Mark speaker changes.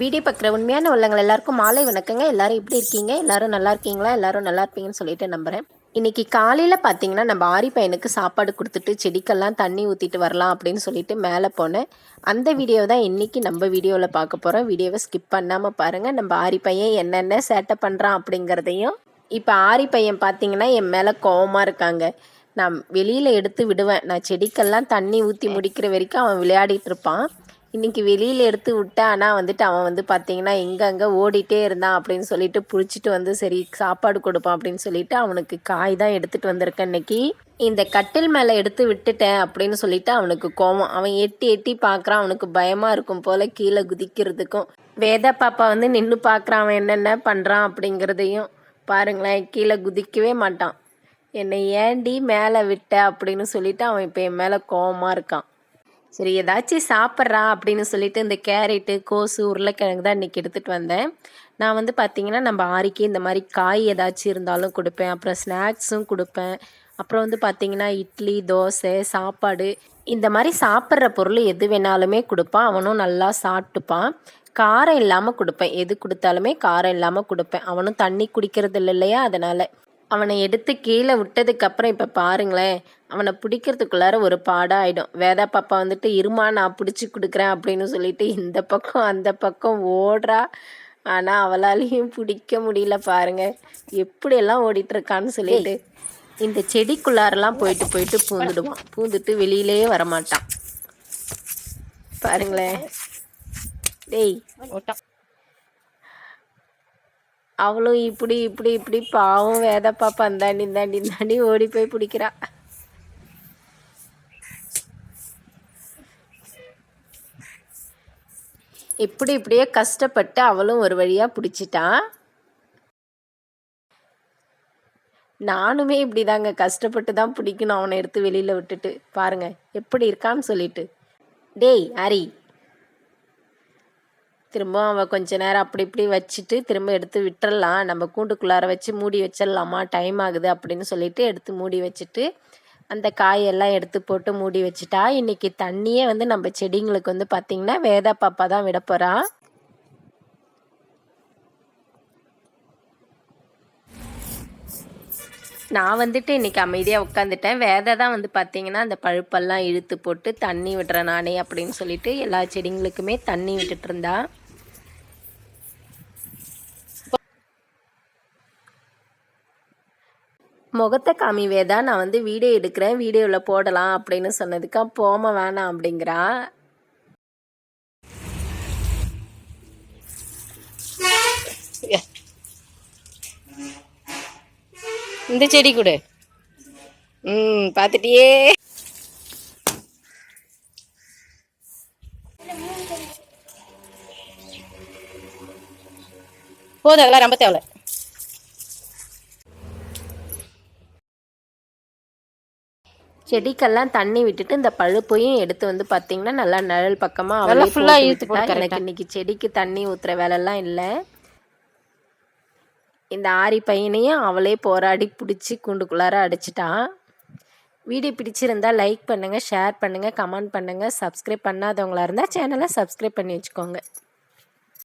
Speaker 1: Video பார்க்குற உண்மையான உள்ளங்கள். எல்லாருக்கும் மாலை வணக்கங்க. எல்லாரும் எப்படி இருக்கீங்க? எல்லாரும் நல்லா இருக்கீங்களா? எல்லாரும் நல்லா இருப்பீங்கன்னு சொல்லிட்டு நம்புகிறேன் இன்னைக்கு காலையில் பார்த்தீங்கன்னா நம்ம ஆரி பையனுக்கு சாப்பாடு கொடுத்துட்டு செடிக்கெல்லாம் தண்ணி ஊற்றிட்டு வரலாம் அப்படின்னு சொல்லிட்டு மேலே போனேன். அந்த வீடியோ தான் இன்னைக்கு நம்ம வீடியோவில் பார்க்க போகிறோம் வீடியோவை ஸ்கிப் பண்ணாமல் பாருங்கள் நம்ம ஆரி பையன் என்னென்ன சேட்டை பண்ணுறான் அப்படிங்கிறதையும் இப்போ ஆரி பையன் பார்த்தீங்கன்னா என் மேலே கோவமாக இருக்காங்க. நான் வெளியில் எடுத்து விடுவேன். நான் செடிக்கெல்லாம் தண்ணி ஊற்றி முடிக்கிற வரைக்கும் அவன் விளையாடிட்டு இருப்பான். இன்னைக்கு வெளியில் எடுத்து விட்டேன் ஆனால் வந்துட்டு அவன் வந்து பார்த்தீங்கன்னா எங்கங்கே ஓடிட்டே இருந்தான் அப்படின்னு சொல்லிட்டு பிடிச்சிட்டு வந்து சரி சாப்பாடு கொடுப்பான் அப்படின்னு சொல்லிட்டு அவனுக்கு காய் தான் எடுத்துகிட்டு வந்திருக்கேன் இன்னைக்கு. இந்த கட்டில் மேலே எடுத்து விட்டுட்டேன் அப்படின்னு சொல்லிட்டு அவனுக்கு கோவம். அவன் எட்டி எட்டி பார்க்குறான் அவனுக்கு பயமாக இருக்கும் போல் கீழே குதிக்கிறதுக்கும். வேதா பாப்பா வந்து நின்று பார்க்குறான் அவன் என்னென்ன பண்ணுறான் அப்படிங்கிறதையும் பாருங்களேன். கீழே குதிக்கவே மாட்டான். என்னை ஏண்டி மேலே விட்ட அப்படின்னு சொல்லிட்டு அவன் இப்போ என் மேலே கோவமாக இருக்கான். சரி ஏதாச்சும் சாப்பிட்றா அப்படின்னு சொல்லிட்டு இந்த கேரட்டு கோசு உருளைக்கிழங்கு தான் இன்றைக்கி எடுத்துகிட்டு வந்தேன். நான் வந்து பார்த்திங்கன்னா நம்ம ஆரிக்கு இந்த மாதிரி காய் ஏதாச்சும் இருந்தாலும் கொடுப்பேன். அப்புறம் ஸ்நாக்ஸும் கொடுப்பேன். அப்புறம் வந்து பார்த்திங்கன்னா இட்லி தோசை சாப்பாடு. இந்த மாதிரி சாப்பிட்ற பொருள் எது வேணாலுமே கொடுப்பான். அவனும் நல்லா சாப்பிட்டுப்பான். காரம் இல்லாமல் கொடுப்பேன். எது கொடுத்தாலுமே காரம் இல்லாமல் கொடுப்பேன். அவனும் தண்ணி குடிக்கிறது இல்லை இல்லையா? அதனால். அவனை எடுத்து கீழே விட்டதுக்கப்புறம் இப்போ பாருங்களேன் அவனை பிடிக்கிறதுக்குள்ளார ஒரு பாடம் ஆகிடும் வேதா பாப்பா வந்துட்டு இருமா நான் பிடிச்சி கொடுக்குறேன் அப்படின்னு சொல்லிட்டு இந்த பக்கம் அந்த பக்கம் ஓடுறா. ஆனால் அவளாலையும் பிடிக்க முடியல பாருங்க. எப்படியெல்லாம் ஓடிட்டு இருக்கான்னு சொல்லிட்டு இந்த செடிக்குள்ளாரெல்லாம் போயிட்டு போயிட்டு பூந்துடுவான். பூந்துட்டு வெளியிலேயே வரமாட்டான். பாருங்களேன். டேய் அவளும் இப்படி இப்படி இப்படி பாவம் வேத பாப்பா. அந்தாண்டி இந்தாண்டி இந்தாண்டி ஓடி போய் பிடிக்கிறா. இப்படி இப்படியே கஷ்டப்பட்டு அவளும் ஒரு வழியாக பிடிச்சிட்டான் நானுமே இப்படி தாங்க கஷ்டப்பட்டு தான் பிடிக்கணும். அவனை எடுத்து வெளியில் விட்டுட்டு. பாருங்க எப்படி இருக்கான்னு சொல்லிட்டு. டேய் ஹரி. திரும்ப அவள் கொஞ்ச நேரம் அப்படி இப்படி வச்சுட்டு திரும்ப எடுத்து விட்டுறலாம். நம்ம கூண்டுக்குள்ளார வச்சு மூடி வச்சிடலாமா? டைம் ஆகுது அப்படின்னு சொல்லிட்டு எடுத்து மூடி வச்சுட்டு அந்த காயெல்லாம் எடுத்து போட்டு மூடி வச்சுட்டா இன்னைக்கு தண்ணியே வந்து நம்ம செடிங்களுக்கு வந்து பார்த்திங்கன்னா வேதா பாப்பா தான் விட போகிறான் நான் வந்துட்டு இன்னைக்கு அமைதியாக உட்காந்துட்டேன் வேதை தான் வந்து பார்த்தீங்கன்னா அந்த பழுப்பெல்லாம் இழுத்து போட்டு தண்ணி விடுறேன் நானே அப்படின்னு சொல்லிட்டு எல்லா செடிங்களுக்குமே தண்ணி விட்டுட்டு இருந்தா. முகத்தை காமி வேதா நான் வந்து வீடியோ எடுக்கிறேன் வீடியோவில் போடலாம் அப்படின்னு சொன்னதுக்கு போம வேணாம் அப்படிங்கிறா.
Speaker 2: இந்த செடி கொடு. ம் பார்த்துட்டியே. போதும் அதெல்லாம் ரொம்ப தேவை
Speaker 1: செடிக்கெல்லாம் தண்ணி விட்டுட்டு இந்த பழுப்பையும் எடுத்து வந்து பார்த்தீங்கன்னா நல்லா நிழல் பக்கமாக
Speaker 2: ஆ
Speaker 1: போட்டு
Speaker 2: இழுத்து
Speaker 1: எனக்கு இன்னைக்கு செடிக்கு தண்ணி ஊற்றுற வேலைலாம் இல்லை. இந்த ஆரி பையனையும் அவளே போராடி பிடிச்சி கூண்டுக்குள்ளார அடிச்சிட்டான் வீடியோ பிடிச்சிருந்தா லைக் பண்ணுங்கள் ஷேர் பண்ணுங்கள் கமெண்ட் பண்ணுங்கள் சப்ஸ்கிரைப் பண்ணாதவங்களா இருந்தால் சேனலை சப்ஸ்கிரைப் பண்ணி வச்சுக்கோங்க.